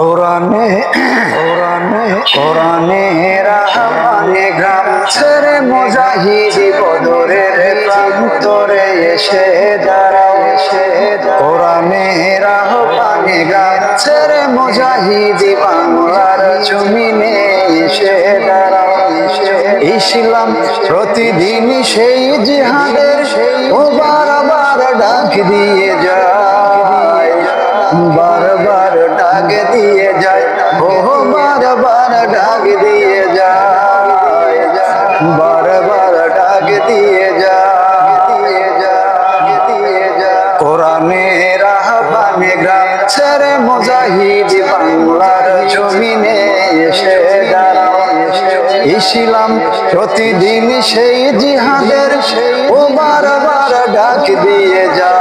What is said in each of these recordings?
কোরআনে কোরআনে কোরআনে রাহমানে গ্রাম ছেড়ে মুজাহিদি বদরের প্রান্তরে এসে দাঁড়াও এসে কোরআনে রাহমানে গ্রাম ছেড়ে মুজাহিদি বাংলার জমিনে এসে দাঁড়াও ইসলাম প্রতিদিন সেই জিহাদের ও বারবার ডাক দিয়ে যায়। ডাক দিয়ে যায় ডাক দিয়ে ছেড়ে মুজাহিদ বাংলার জমিনে এসে প্রতিদিন সেই জিহাদের ও বারবার ডাক দিয়ে যায়।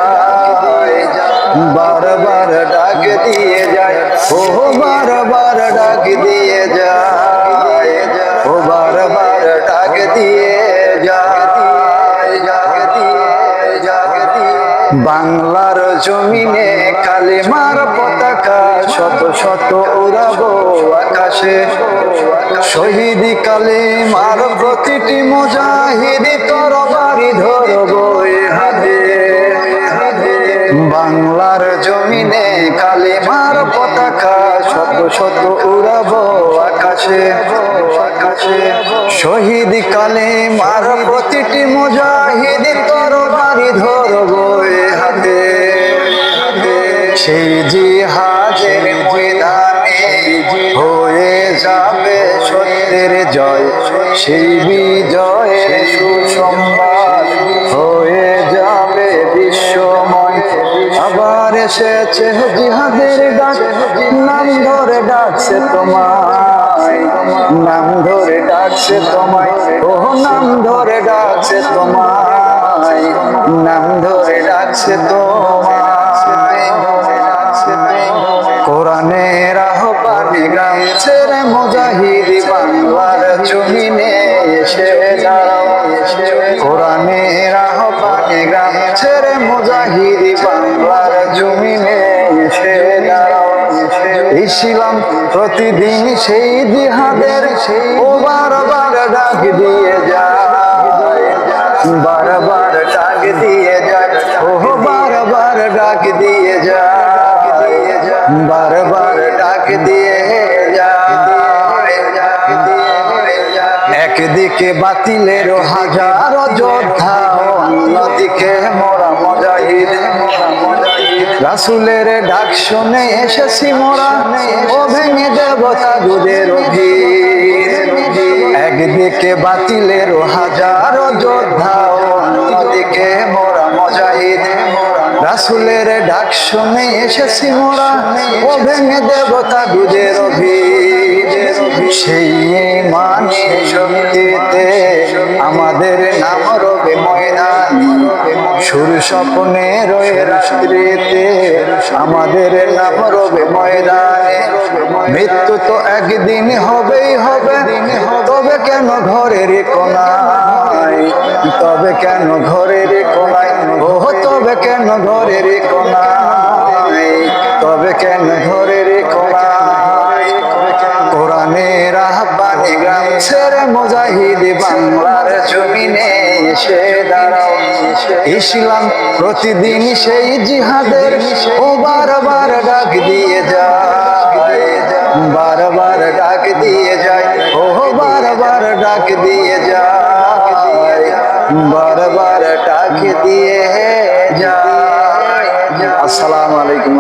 বাংলার জমিনে কালিমার পতাকা শত শত উড়াবো আকাশে। শহীদি কালিমার প্রতিটি মুজাহিদি তরবারি ধরবো হাতে। বাংলার জমিনে কালিমার পতাকা শত শত উড়াবো আকাশে আকাশে। শহীদ কালিমার যাবে সত্যের জয়, সেই বিজয়ের সুসংবাদ হয়ে যাবে বিশ্বময়। আবার এসেছে জিহাদের ডাক, নাম ধরে ডাকছে তোমায়। নাম ধরে ডাকছে তোমায় ও নাম ধরে ডাকছে তোমায়। নাম ধরে ডাকছে তোমায়। ছেড়ে মুজাহিদি বাংলার জমিনে এসে দাঁড়াও। কোরআনের আহ্বানে গ্রাম ছেড়ে মুজাহিদি বাংলার জমিনে এসে দাঁড়াও। ইসলাম প্রতিদিন সেই জিহাদের ও বারবার ডাক দিয়ে যায়। বারবার ডাক দিয়ে যায়। ও বারবার ডাক দিয়ে যায়। বারবার ডাক দিয়ে একদিকে বাতিলের হাজার যোদ্ধা অন্যদিকে মোরা মজাহিদ রাসুলের ডাক শুনে এসেছি মোরা, ও ভেঙে দেবতা ভিড় একদিকে বাতিলের হাজার যোদ্ধা অন্যদিকে মোরা মজাহিদ রাসুলের ডাক শুনে এসেছি মোরা, ও ভেঙে দেবতা দুদের ভিড় সেই মানে শক্তিতে আমাদের নাম রবে ময়দান। সুর স্বপ্নে রয়ে রাত্রিতে আমাদের নাম রবে ময়দানে। মৃত্যু তো একদিন হবেই হবে, তবে কেন ঘরের কোনায়? তবে কেন ঘরের কোনায়? তবে কেন ঘরের কোনায়? ইসলাম প্রতিদিন সেই জিহাদের, ও বারবার ডাক দিয়ে যায়, বারবার ডাক দিয়ে যায়, ও বারবার ডাক দিয়ে যায়, বারবার ডাক দিয়ে যায়। আসসালামু আলাইকুম।